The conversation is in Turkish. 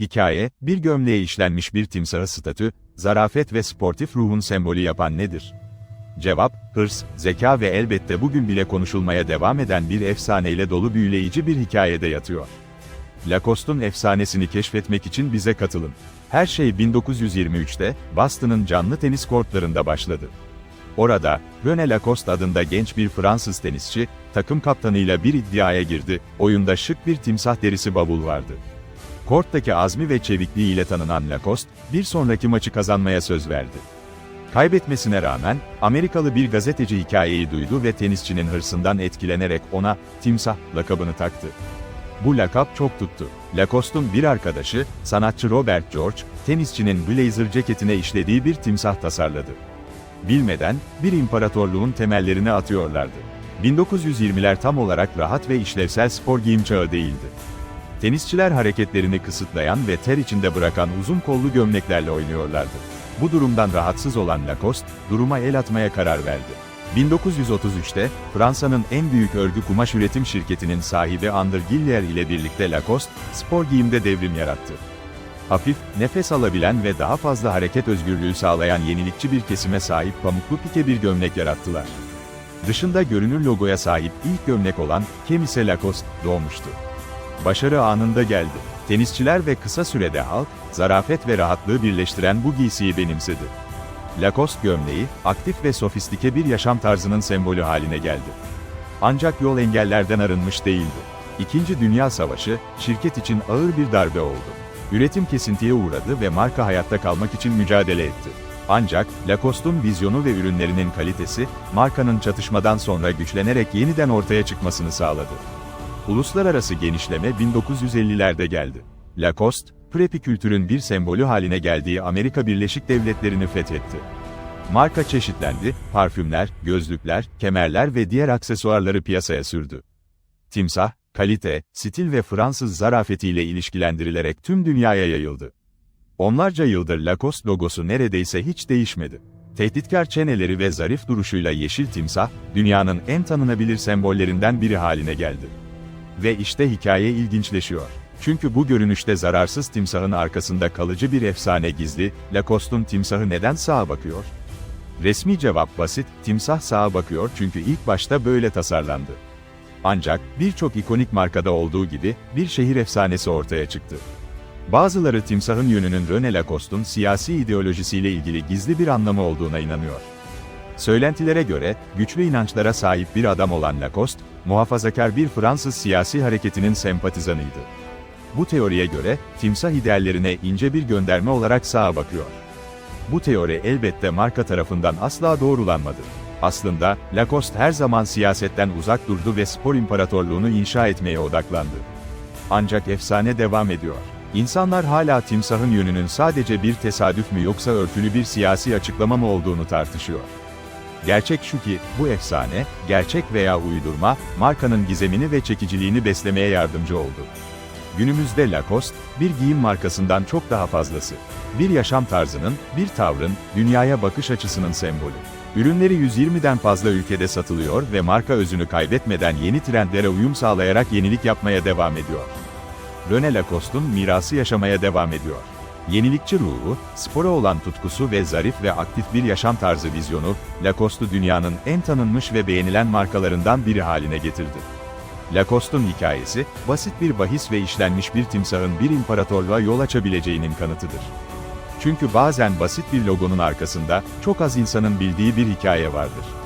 Hikaye, bir gömleğe işlenmiş bir timsahı statü, zarafet ve sportif ruhun sembolü yapan nedir? Cevap, hırs, zeka ve elbette bugün bile konuşulmaya devam eden bir efsaneyle dolu büyüleyici bir hikayede yatıyor. Lacoste'un efsanesini keşfetmek için bize katılın. Her şey 1923'te, Boston'ın canlı tenis kortlarında başladı. Orada, René Lacoste adında genç bir Fransız tenisçi, takım kaptanıyla bir iddiaya girdi, oyunda şık bir timsah derisi bavul vardı. Korttaki azmi ve çevikliğiyle tanınan Lacoste, bir sonraki maçı kazanmaya söz verdi. Kaybetmesine rağmen, Amerikalı bir gazeteci hikayeyi duydu ve tenisçinin hırsından etkilenerek ona, timsah, lakabını taktı. Bu lakap çok tuttu. Lacoste'un bir arkadaşı, sanatçı Robert George, tenisçinin blazer ceketine işlediği bir timsah tasarladı. Bilmeden, bir imparatorluğun temellerini atıyorlardı. 1920'ler tam olarak rahat ve işlevsel spor giyim çağı değildi. Tenisçiler hareketlerini kısıtlayan ve ter içinde bırakan uzun kollu gömleklerle oynuyorlardı. Bu durumdan rahatsız olan Lacoste, duruma el atmaya karar verdi. 1933'te, Fransa'nın en büyük örgü kumaş üretim şirketinin sahibi André Gillier ile birlikte Lacoste, spor giyimde devrim yarattı. Hafif, nefes alabilen ve daha fazla hareket özgürlüğü sağlayan yenilikçi bir kesime sahip pamuklu pike bir gömlek yarattılar. Dışında görünür logoya sahip ilk gömlek olan Chemise Lacoste doğmuştu. Başarı anında geldi. Tenisçiler ve kısa sürede halk, zarafet ve rahatlığı birleştiren bu giysiyi benimsedi. Lacoste gömleği, aktif ve sofistike bir yaşam tarzının sembolü haline geldi. Ancak yol engellerden arınmış değildi. İkinci Dünya Savaşı, şirket için ağır bir darbe oldu. Üretim kesintiye uğradı ve marka hayatta kalmak için mücadele etti. Ancak, Lacoste'un vizyonu ve ürünlerinin kalitesi, markanın çatışmadan sonra güçlenerek yeniden ortaya çıkmasını sağladı. Uluslararası genişleme 1950'lerde geldi. Lacoste, preppy kültürün bir sembolü haline geldiği Amerika Birleşik Devletleri'ni fethetti. Marka çeşitlendi, parfümler, gözlükler, kemerler ve diğer aksesuarları piyasaya sürdü. Timsah, kalite, stil ve Fransız zarafetiyle ilişkilendirilerek tüm dünyaya yayıldı. Onlarca yıldır Lacoste logosu neredeyse hiç değişmedi. Tehditkar çeneleri ve zarif duruşuyla yeşil timsah, dünyanın en tanınabilir sembollerinden biri haline geldi. Ve işte hikaye ilginçleşiyor. Çünkü bu görünüşte zararsız timsahın arkasında kalıcı bir efsane gizli, Lacoste'un timsahı neden sağa bakıyor? Resmi cevap basit, timsah sağa bakıyor çünkü ilk başta böyle tasarlandı. Ancak, birçok ikonik markada olduğu gibi, bir şehir efsanesi ortaya çıktı. Bazıları timsahın yönünün René Lacoste'un siyasi ideolojisiyle ilgili gizli bir anlamı olduğuna inanıyor. Söylentilere göre, güçlü inançlara sahip bir adam olan Lacoste, muhafazakar bir Fransız siyasi hareketinin sempatizanıydı. Bu teoriye göre, timsah ideallerine ince bir gönderme olarak sağa bakıyor. Bu teori elbette marka tarafından asla doğrulanmadı. Aslında, Lacoste her zaman siyasetten uzak durdu ve spor imparatorluğunu inşa etmeye odaklandı. Ancak efsane devam ediyor. İnsanlar hala timsahın yönünün sadece bir tesadüf mü yoksa örtülü bir siyasi açıklama mı olduğunu tartışıyor. Gerçek şu ki, bu efsane, gerçek veya uydurma, markanın gizemini ve çekiciliğini beslemeye yardımcı oldu. Günümüzde Lacoste, bir giyim markasından çok daha fazlası. Bir yaşam tarzının, bir tavrın, dünyaya bakış açısının sembolü. Ürünleri 120'den fazla ülkede satılıyor ve marka özünü kaybetmeden yeni trendlere uyum sağlayarak yenilik yapmaya devam ediyor. René Lacoste'un mirası yaşamaya devam ediyor. Yenilikçi ruhu, spora olan tutkusu ve zarif ve aktif bir yaşam tarzı vizyonu, Lacoste'u dünyanın en tanınmış ve beğenilen markalarından biri haline getirdi. Lacoste'un hikayesi, basit bir bahis ve işlenmiş bir timsahın bir imparatorluğa yol açabileceğinin kanıtıdır. Çünkü bazen basit bir logonun arkasında, çok az insanın bildiği bir hikaye vardır.